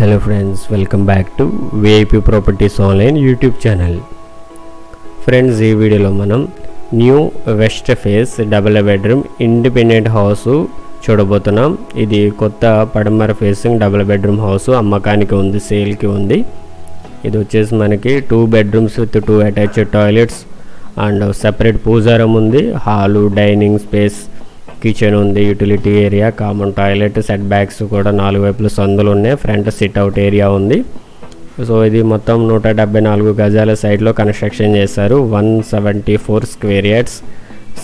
Hello friends welcome back to VIP properties online YouTube channel. Friends ఈ వీడియోలో మనం new west face double bedroom independent house చూడబోతున్నాం. ఇది కొత్త పడమర ఫేసింగ్ డబుల్ బెడ్రూమ్ హౌస్ అమ్మకానికి ఉంది సేల్కి ఉంది. ఇది వచ్చేసి మనకి two bedrooms with two attached toilets and separate పూజారం ఉంది హాలు డైనింగ్ స్పేస్ కిచెన్ ఉంది utility area common toilet set backs కూడా నాలుగు వైపులు సందులు ఉన్నాయి ఫ్రంట్ సిట్ అవుట్ ఏరియా ఉంది. సో ఇది మొత్తం నూట డెబ్బై నాలుగు గజాల సైడ్లో కన్స్ట్రక్షన్ చేశారు. One seventy four square yards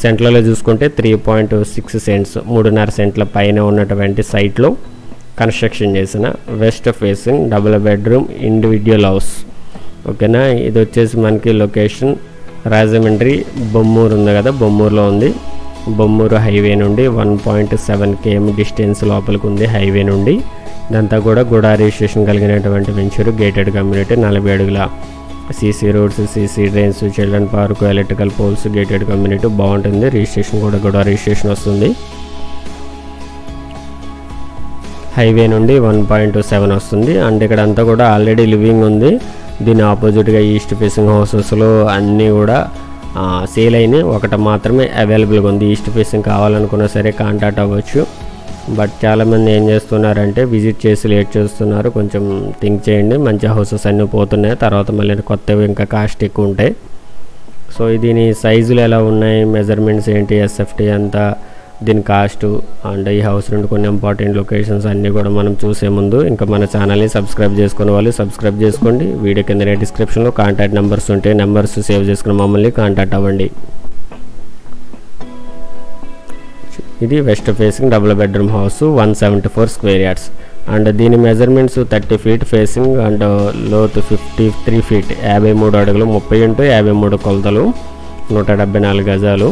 సెంట్లలో చూసుకుంటే త్రీ పాయింట్ సిక్స్ సెంట్స్ మూడున్నర సెంట్ల పైన ఉన్నటువంటి సైట్లో కన్స్ట్రక్షన్ చేసిన west facing double bedroom individual house ఓకేనా? ఇది వచ్చేసి మనకి లొకేషన్ రాజమండ్రి బొమ్మూరు ఉంది కదా బొమ్మూరులో ఉంది. బొమ్మూరు హైవే నుండి one point seven KM distance లోపలికి ఉంది హైవే నుండి. ఇదంతా కూడా గుడా రిజిస్ట్రేషన్ కలిగినటువంటి వెంచర్ గేటెడ్ కమ్యూనిటీ నలభై అడుగుల. CC roads CC drains children park electrical poles gated community బాగుంటుంది. రిజిస్ట్రేషన్ కూడా గుడా రిజిస్ట్రేషన్ వస్తుంది. హైవే నుండి వన్ పాయింట్ సెవెన్ వస్తుంది. అండ్ ఇక్కడ అంతా కూడా ఆల్రెడీ లివింగ్ ఉంది. దీని ఆపోజిట్గా ఈస్ట్ ఫేసింగ్ హౌసెస్లో అన్నీ కూడా సేల్ అయినాయి ఒకటి మాత్రమే అవైలబుల్గా ఉంది. ఈస్ట్ ఫేసింగ్ కావాలనుకున్నా సరే కాంటాక్ట్ అవ్వచ్చు. బట్ చాలామంది ఏం చేస్తున్నారంటే విజిట్ చేసి లేట్ చేస్తున్నారు. కొంచెం థింక్ చేయండి. మంచి హౌసెస్ అన్నీ పోతున్నాయి. తర్వాత మళ్ళీ కొత్తవి ఇంకా కాస్ట్ ఎక్కువ ఉంటాయి. సో దీని సైజులు ఎలా ఉన్నాయి? మెజర్మెంట్స్ ఏంటి? ఎస్ఎఫ్టీ అంతా? దీని కాస్ట్ అండ్ ఈ హౌస్ నుండి కొన్ని ఇంపార్టెంట్ లొకేషన్స్ అన్నీ కూడా మనం చూసే ముందు ఇంకా మన ఛానల్ని సబ్స్క్రైబ్ చేసుకునే వాళ్ళు సబ్స్క్రైబ్ చేసుకోండి. వీడియో కింద డిస్క్రిప్షన్లో కాంటాక్ట్ నెంబర్స్ ఉంటే నెంబర్స్ సేవ్ చేసుకుని మమ్మల్ని కాంటాక్ట్ అవ్వండి. ఇది west facing double bedroom house one seventy four square yards and దీని measurements thirty feet facing and లోత్ fifty three feet యాభై మూడు అడుగులు ముప్పై ఇంటూ యాభై మూడు కొలతలు నూట డెబ్బై నాలుగు గజాలు.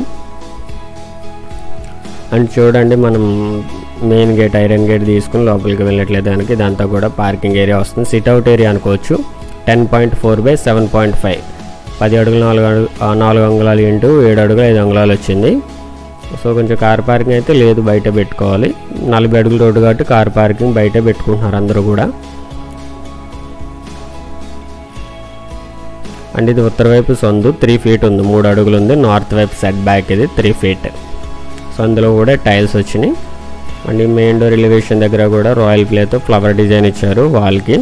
అండ్ చూడండి మనం మెయిన్ గేట్ ఐరన్ గేట్ తీసుకుని లోపలికి వెళ్ళట్లేదు దానికి ఇదంతా కూడా పార్కింగ్ ఏరియా వస్తుంది. సిట్అవుట్ ఏరియా అనుకోవచ్చు. Ten point four by seven point five పది అడుగులు నాలుగు అడుగు నాలుగు అంగుళాలు ఇంటూ ఏడు అడుగులు ఐదు అంగుళాలు వచ్చింది. సో కొంచెం కార్ పార్కింగ్ అయితే లేదు బయట పెట్టుకోవాలి. నలభై అడుగుల రోడ్డు కాబట్టి కార్ పార్కింగ్ బయట పెట్టుకుంటున్నారు అందరూ కూడా. అండ్ ఇది ఉత్తర వైపు సొందు త్రీ ఫీట్ ఉంది. మూడు అడుగులు ఉంది. నార్త్ వైపు సెట్ బ్యాక్ ఇది త్రీ ఫీట్ సో అందులో కూడా టైల్స్ వచ్చినాయి. అండ్ మెయిన్ డోర్ ఎలివేషన్ దగ్గర కూడా రాయల్ ప్లేతో ఫ్లవర్ డిజైన్ ఇచ్చారు వాల్కి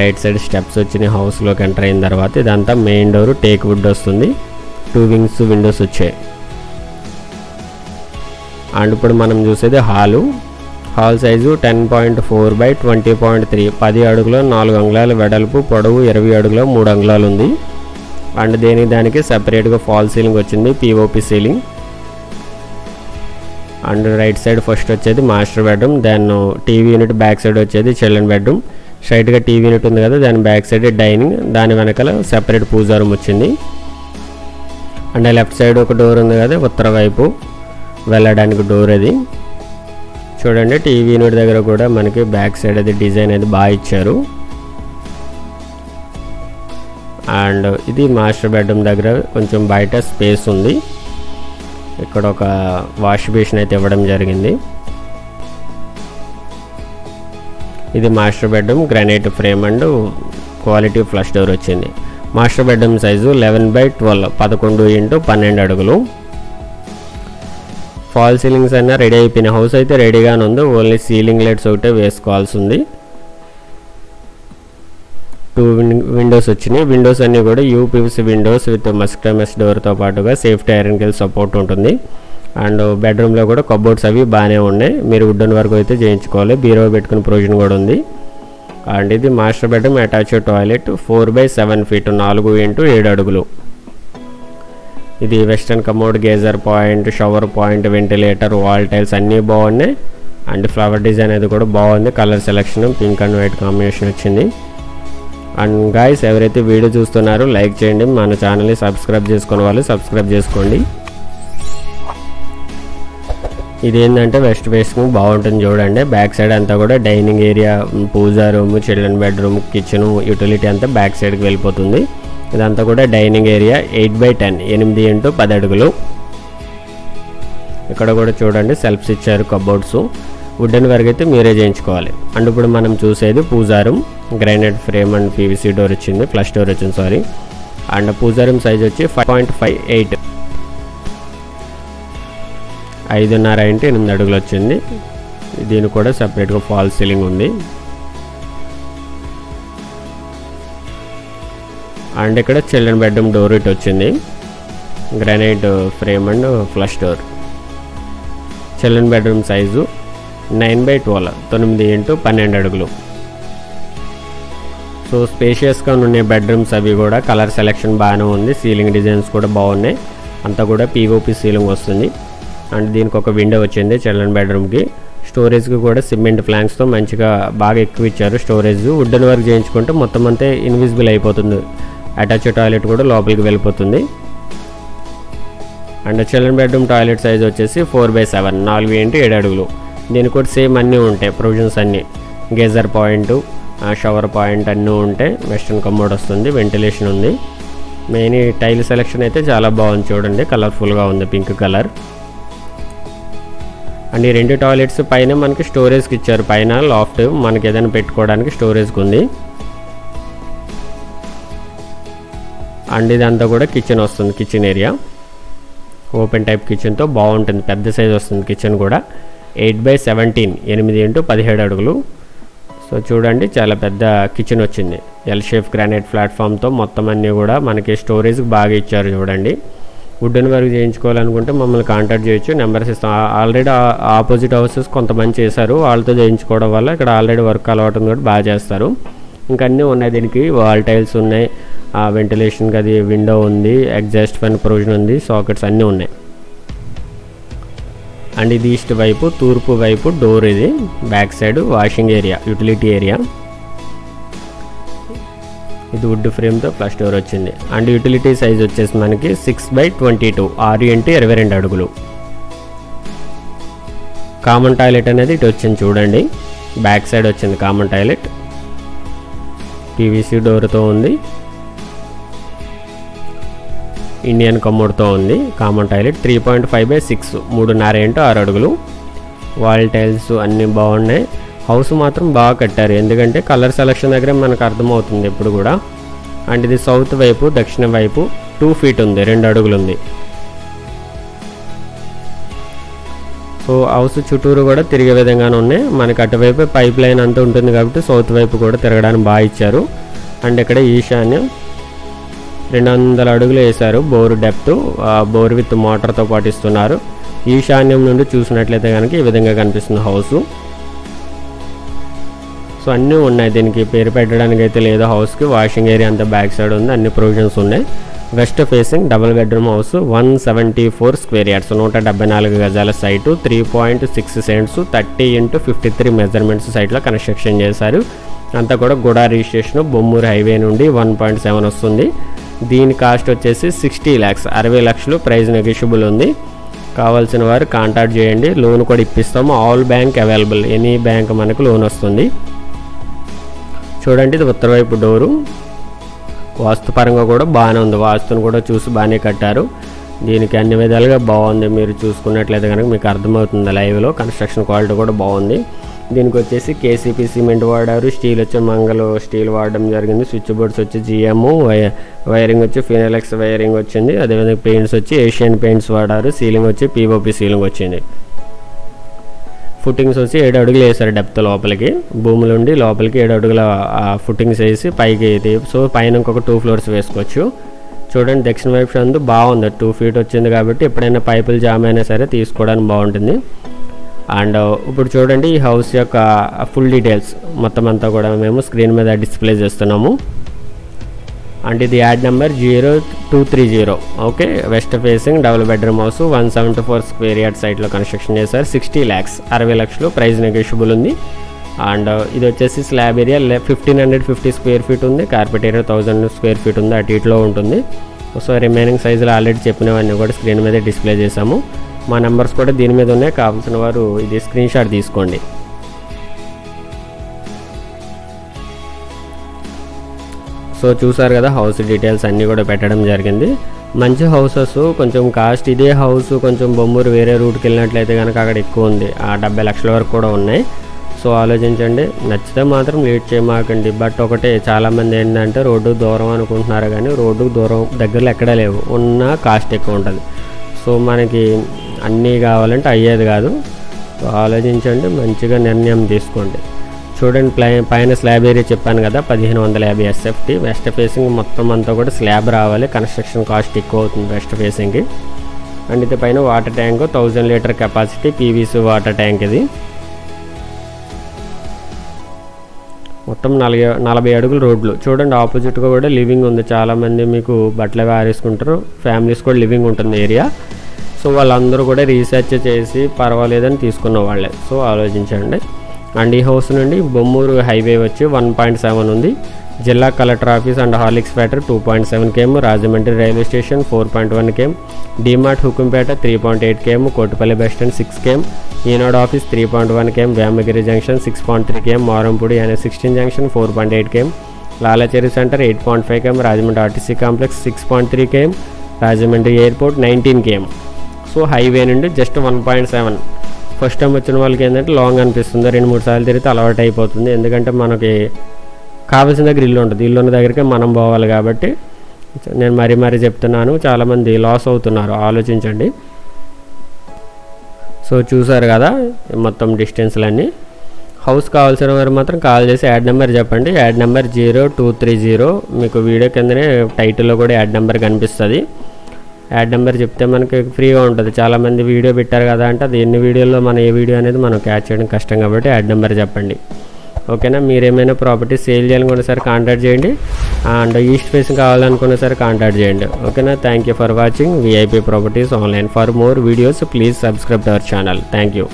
రైట్ సైడ్ స్టెప్స్ వచ్చినాయి హౌస్లోకి ఎంటర్ అయిన తర్వాత ఇదంతా మెయిన్ డోర్ టేక్ వుడ్ వస్తుంది. టూ వింగ్స్ విండోస్ వచ్చాయి. అండ్ ఇప్పుడు మనం చూసేది hall hall size ten point four by twenty point three పది అడుగుల నాలుగు అంగుళాల వెడల్పు పొడవు ఇరవై అడుగుల మూడు అంగుళాలు ఉంది. అండ్ దేని దానికి సపరేట్గా ఫాల్ సీలింగ్ వచ్చింది POP ceiling and right side first వచ్చేది master bedroom then TV unit back side వచ్చేది చిల్డ్రన్ బెడ్రూమ్. స్ట్రైట్గా టీవీ యూనిట్ ఉంది కదా దాని బ్యాక్ సైడ్ డైనింగ్ దాని వెనకాల సెపరేట్ పూజా రూమ్ వచ్చింది. అండ్ లెఫ్ట్ సైడ్ ఒక డోర్ ఉంది కదా ఉత్తర వైపు వెళ్ళడానికి డోర్ అది. చూడండి టీవీ యూనిట్ దగ్గర కూడా మనకి బ్యాక్ సైడ్ అది డిజైన్ అది బాగా ఇచ్చారు. అండ్ ఇది మాస్టర్ బెడ్రూమ్ దగ్గర కొంచెం బయట స్పేస్ ఉంది. ఇక్కడ ఒక వాష్ బేషన్ అయితే ఇవ్వడం జరిగింది. ఇది master bedroom granite frame and quality flush door వచ్చింది. Master bedroom size eleven by twelve పదకొండు ఇంటూ పన్నెండు అడుగులు. ఫాల్ సీలింగ్స్ అయినా రెడీ అయిపోయిన హౌస్ అయితే రెడీగానే ఉంది. ఓన్లీ సీలింగ్ లైట్స్ ఒకటే వేసుకోవాల్సి ఉంది. టూ విండోస్ వచ్చినాయి. విండోస్ అన్నీ కూడా యూపీవీసీ విండోస్ విత్ మస్క్టమస్ డోర్తో పాటుగా సేఫ్టీ ఐరన్ సపోర్ట్ ఉంటుంది. అండ్ బెడ్రూమ్లో కూడా కబోర్డ్స్ అవి బాగానే ఉన్నాయి. మీరు వుడ్డన్ వరకు అయితే చేయించుకోవాలి. బీరో పెట్టుకునే ప్రొవిజన్ కూడా ఉంది. అండ్ ఇది master bedroom attach toilet. Four by seven feet నాలుగు ఇంటూ ఏడు అడుగులు. ఇది western commode geyser point shower point ventilator wall tiles అన్నీ బాగున్నాయి. అండ్ ఫ్లవర్ డిజైన్ అది కూడా బాగుంది. Colour selection pink and white combination వచ్చింది. అండ్ గాయస్ ఎవరైతే వీడియో చూస్తున్నారో లైక్ చేయండి. మన ఛానల్ని సబ్స్క్రైబ్ చేసుకునే వాళ్ళు సబ్స్క్రైబ్ చేసుకోండి. ఇదేంటంటే వెస్ట్ ఫేసింగ్ బాగుంటుంది చూడండి. బ్యాక్ సైడ్ అంతా కూడా dining area pooja room children bedroom kitchen utility అంతా బ్యాక్ సైడ్కి వెళ్ళిపోతుంది. ఇదంతా కూడా dining area eight by ten ఎనిమిది ఇంటూ పది అడుగులు. ఇక్కడ కూడా చూడండి సెల్ఫ్స్ ఇచ్చారు కబోర్డ్స్. వుడెన్ వర్క్ అయితే మీరే చేయించుకోవాలి. అండ్ ఇప్పుడు మనం చూసేది పూజారం. Granite frame and PVC door వచ్చింది ఫ్లష్ డోర్ వచ్చింది సారీ అండ్ పూజారం సైజ్ వచ్చి ఫైవ్ పాయింట్ ఫైవ్ ఎయిట్ ఐదున్నర ఇంటి ఎనిమిది అడుగులు వచ్చింది. దీని కూడా సపరేట్గా ఫాల్ సీలింగ్ ఉంది. అండ్ ఇక్కడ చిల్డ్రన్ బెడ్రూమ్ డోర్ ఇటు వచ్చింది. Granite frame and flush door children bedroom size nine by twelve తొమ్మిది ఇంటూ పన్నెండు అడుగులు. సో స్పేషియస్గా ఉండే బెడ్రూమ్స్ అవి కూడా. కలర్ సెలెక్షన్ బాగానే ఉంది. సీలింగ్ డిజైన్స్ కూడా బాగున్నాయి. అంతా కూడా పీఓపి సీలింగ్ వస్తుంది. అండ్ దీనికి ఒక విండో వచ్చింది చిల్డ్రన్ బెడ్రూమ్కి స్టోరేజ్కి కూడా సిమెంట్ ఫ్లాంక్స్తో మంచిగా బాగా ఎక్కువ ఇచ్చారు స్టోరేజ్ వుడ్డెన్ వర్క్ చేయించుకుంటే మొత్తం అంతే ఇన్విజిబుల్ అయిపోతుంది. అటాచ్ టాయిలెట్ కూడా లోపలికి వెళ్ళిపోతుంది. And children bedroom toilet size వచ్చేసి ఫోర్ బై సెవెన్ నాలుగు ఏంటి ఏడు అడుగులు. దీనికి కూడా సేమ్ అన్నీ ఉంటాయి. ప్రొవిజన్స్ అన్నీ. గేజర్ పాయింట్ షవర్ పాయింట్ అన్నీ ఉంటాయి. వెస్ట్రన్ కమోడ్ వస్తుంది వెంటిలేషన్ ఉంది. మెయిన్ టైల్ సెలెక్షన్ అయితే చాలా బాగుంది చూడండి. కలర్ఫుల్గా ఉంది పింక్ కలర్. అండ్ ఈ రెండు టాయిలెట్స్ పైన మనకి స్టోరేజ్కి ఇచ్చారు. పైన లాఫ్ట్ మనకి ఏదైనా పెట్టుకోవడానికి స్టోరేజ్కి ఉంది. అండ్ ఇదంతా కూడా కిచెన్ వస్తుంది కిచెన్ ఏరియా. ఓపెన్ టైప్ కిచెన్తో బాగుంటుంది. పెద్ద సైజ్ వస్తుంది కిచెన్ కూడా. ఎయిట్ బై సెవెంటీన్ ఎనిమిది ఇంటూ పదిహేడు అడుగులు. సో చూడండి చాలా పెద్ద కిచెన్ వచ్చింది. ఎల్ షేప్ గ్రానైట్ ప్లాట్ఫామ్తో మొత్తం అన్నీ కూడా మనకి స్టోరేజ్కి బాగా ఇచ్చారు చూడండి. వుడెన్ వర్క్ చేయించుకోవాలనుకుంటే మమ్మల్ని కాంటాక్ట్ చేయొచ్చు. నెంబర్స్ ఇస్తాం. ఆల్రెడీ ఆపోజిట్ హౌసెస్ కొంతమంది చేశారు. వాళ్ళతో చేయించుకోవడం వల్ల ఇక్కడ ఆల్రెడీ వర్క్ అలవాటు కూడా బాగా చేస్తారు. ఇంకా అన్నీ ఉన్నాయి దీనికి. వాల్ టైల్స్ ఉన్నాయి. వెంటిలేషన్కి అది విండో ఉంది. ఎగ్జాస్ట్ ఫ్యాన్ ప్రొవిజన్ ఉంది. సాకెట్స్ అన్నీ ఉన్నాయి. అండ్ ఇది ఈస్ట్ వైపు తూర్పు వైపు డోర్ ఇది back side washing area utility area. ఇది వుడ్ ఫ్రేమ్తో ప్లస్ డోర్ వచ్చింది. అండ్ యూటిలిటీ సైజ్ వచ్చేసి మనకి సిక్స్ బై ట్వంటీ టూ ఆరు ఇంటూ ఇరవై రెండు అడుగులు. కామన్ టాయిలెట్ అనేది ఇటు వచ్చింది చూడండి. బ్యాక్ సైడ్ వచ్చింది కామన్ టాయిలెట్. పీవీసీ డోర్తో ఉంది. ఇండియన్ కమ్ముడుతో ఉంది. Common toilet three point five by six మూడున్నర ఏంటో ఆరు అడుగులు. వాల్ టైల్స్ అన్నీ బాగున్నాయి. హౌస్ మాత్రం బాగా కట్టారు. ఎందుకంటే కలర్ సెలక్షన్ దగ్గర మనకు అర్థమవుతుంది ఇప్పుడు కూడా. అండ్ ఇది సౌత్ వైపు దక్షిణ వైపు టూ ఫీట్ ఉంది. రెండు అడుగులు ఉంది. సో హౌస్ చుట్టూరు కూడా తిరిగే విధంగానే ఉన్నాయి. మనకి అటువైపు పైప్ లైన్ అంతా ఉంటుంది కాబట్టి సౌత్ వైపు కూడా తిరగడానికి బాగా ఇచ్చారు. అండ్ ఇక్కడ ఈశాన్యం రెండు వందల అడుగులు వేశారు బోరు డెప్త్. బోర్ విత్ మోటార్తో పాటు ఇస్తున్నారు ఈశాన్యం నుండి చూసినట్లయితే కనుక ఈ విధంగా కనిపిస్తుంది హౌస్. సో అన్నీ ఉన్నాయి. దీనికి పేరు పెట్టడానికి అయితే లేదు హౌస్కి. వాషింగ్ ఏరియా అంతా బ్యాక్ సైడ్ ఉంది. అన్ని ప్రొవిజన్స్ ఉన్నాయి. West facing double bedroom house one seventy four square yards నూట డెబ్బై నాలుగు గజాల site three point six cents thirty into fifty three measurements సైట్లో కన్స్ట్రక్షన్ చేశారు. అంతా కూడా గుడా రిజిస్ట్రేషన్ బొమ్మూరు హైవే నుండి వన్ పాయింట్ సెవెన్ వస్తుంది. దీని కాస్ట్ వచ్చేసి సిక్స్టీ ల్యాక్స్ అరవై లక్షలు. ప్రైజ్ నెగిషియబుల్ ఉంది. కావాల్సిన వారు కాంటాక్ట్ చేయండి. లోన్ కూడా ఇప్పిస్తాము. All bank available. Any bank మనకు లోన్ వస్తుంది. చూడండి ఇది ఉత్తర వైపు డోరు. వాస్తుపరంగా కూడా బాగానే ఉంది. వాస్తుని కూడా చూసి బాగానే కట్టారు. దీనికి అన్ని విధాలుగా బాగుంది. మీరు చూసుకున్నట్లయితే కనుక మీకు అర్థమవుతుంది లైవ్లో. కన్స్ట్రక్షన్ క్వాలిటీ కూడా బాగుంది. దీనికి వచ్చేసి కేసీపీ సిమెంట్ వాడారు స్టీల్ వచ్చి మంగళ స్టీల్ వాడడం జరిగింది. స్విచ్ బోర్డ్స్ వచ్చి జిఎమ్ వైరింగ్ వచ్చి ఫినెలెక్స్ వైరింగ్ వచ్చింది. అదేవిధంగా పెయింట్స్ వచ్చి ఏషియన్ పెయింట్స్ వాడారు. సీలింగ్ వచ్చి పీఓపి సీలింగ్ వచ్చింది. ఫుట్టింగ్స్ వచ్చి ఏడు అడుగులు వేశారు డెప్త్ లోపలికి. భూములు ఉండి లోపలికి ఏడు అడుగుల ఫుట్టింగ్స్ వేసి పైకి ఇది సో పైన ఇంకొక టూ ఫ్లోర్స్ వేసుకోవచ్చు. చూడండి దక్షిణ వైపు అందు బాగుంది. టూ ఫీట్ వచ్చింది కాబట్టి ఎప్పుడైనా పైపులు జామ్ అయినా సరే తీసుకోవడానికి బాగుంటుంది. అండ్ ఇప్పుడు చూడండి ఈ హౌస్ యొక్క ఫుల్ డీటెయిల్స్ మొత్తం అంతా కూడా మేము స్క్రీన్ మీద డిస్ప్లే చేస్తున్నాము. అండ్ ఇది ad number zero two three zero. Okay west facing double bedroom house one seventy four square yard సైట్లో కన్స్ట్రక్షన్ చేశారు. సిక్స్టీ ల్యాక్స్ అరవై లక్షలు ప్రైస్ నెగోషియబుల్ ఉంది. అండ్ ఇది వచ్చేసి slab area fifteen hundred fifty square feet ఉంది. Carpet area thousand square feet ఉంది. అటు ఇటులో ఉంటుంది. సో రిమైనింగ్ సైజులు ఆల్రెడీ చెప్పినవన్నీ కూడా స్క్రీన్ మీద డిస్ప్లే చేశాము. మా నెంబర్స్ కూడా దీని మీద ఉన్నాయి. కావాల్సిన వారు ఇది స్క్రీన్ షాట్ తీసుకోండి. సో చూసారు కదా హౌస్ డీటెయిల్స్ అన్నీ కూడా పెట్టడం జరిగింది. మంచి హౌసెస్ కొంచెం కాస్ట్ ఇదే హౌస్ కొంచెం బొమ్మూరు వేరే రూట్కి వెళ్ళినట్లయితే కనుక అక్కడ ఎక్కువ ఉంది. ఆ డెబ్బై లక్షల వరకు కూడా ఉన్నాయి. సో ఆలోచించండి. నచ్చితే మాత్రం లేట్ చేయమాకండి. బట్ ఒకటే చాలామంది ఏంటంటే రోడ్డు దూరం అనుకుంటున్నారు కానీ రోడ్డు దూరం దగ్గరలో ఎక్కడా లేవు. ఉన్న కాస్ట్ ఎక్కువ ఉంటుంది. సో మనకి అన్నీ కావాలంటే అయ్యేది కాదు. సో ఆలోచించండి మంచిగా నిర్ణయం తీసుకోండి. చూడండి ప్లై పైన స్లాబ్ ఏరియా చెప్పాను కదా పదిహేను వందల యాభై ఎస్ఎఫ్టీ వెస్ట్ ఫేసింగ్ మొత్తం అంతా కూడా స్లాబ్ రావాలి. కన్స్ట్రక్షన్ కాస్ట్ ఎక్కువ అవుతుంది వెస్ట్ ఫేసింగ్కి. అండ్ ఇది పైన water tank thousand litre capacity PVC water tank ఇది. మొత్తం నలభై నలభై అడుగులు రోడ్లు. చూడండి ఆపోజిట్గా కూడా లివింగ్ ఉంది. చాలామంది మీకు బట్టలు అవి ఫ్యామిలీస్ కూడా లివింగ్ ఉంటుంది ఏరియా. సో వాళ్ళందరూ కూడా రీసెర్చ్ చేసి పర్వాలేదని తీసుకున్న వాళ్ళే. సో ఆలోచించండి. అండ్ ఈ హౌస్ నుండి బొమ్మూరు హైవే వచ్చి వన్ పాయింట్ సెవెన్ ఉంది. జిల్లా collector office and Horlicks factory two point seven KM Rajahmundry railway station four point one KM DMart Hukumpeta three point eight KM Kotipalli bus stand six KM Eenadu office three point one KM Vemagiri junction six point three KM Marampudi అనే sixteen junction four point eight KM Lalacheri centre eight point five KM Rajahmundry RTC complex six point three KM Rajahmundry airport nineteen KM. So highway నుండి just one point seven. First time వచ్చిన వాళ్ళకి ఏంటంటే long అనిపిస్తుంది. రెండు మూడు సార్లు తిరిగితే అలవాటు అయిపోతుంది. ఎందుకంటే మనకి కావాల్సిన దగ్గర ఇల్లు ఉంటుంది. ఇల్లు ఉన్న దగ్గరికి మనం పోవాలి కాబట్టి నేను మరీ మరీ చెప్తున్నాను. చాలామంది లాస్ అవుతున్నారు. ఆలోచించండి. సో చూసారు కదా మొత్తం డిస్టెన్స్లన్నీ హౌస్ కావాల్సిన వారు మాత్రం కాల్ చేసి యాడ్ నెంబర్ చెప్పండి. Ad number zero two three zero మీకు వీడియో కిందనే టైటిల్లో కూడా యాడ్ నెంబర్ కనిపిస్తుంది. యాడ్ నెంబర్ చెప్తే మనకి ఫ్రీగా ఉంటుంది. చాలామంది వీడియో పెట్టారు కదా అంటే అది ఎన్ని వీడియోల్లో మన ఏ వీడియో అనేది మనం క్యాచ్ చేయడం కష్టం కాబట్టి యాడ్ నెంబర్ చెప్పండి. ఓకేనా? మీరు ఏమైనా ప్రాపర్టీ సేల్ చేయాలనుకున్న సరే కాంటాక్ట్ చేయండి. అండ్ ఈస్ట్ ఫేసింగ్ కావాలనుకున్న సరే కాంటాక్ట్ చేయండి. ఓకేనా? Thank you for watching VIP properties online for more videos please subscribe our channel thank you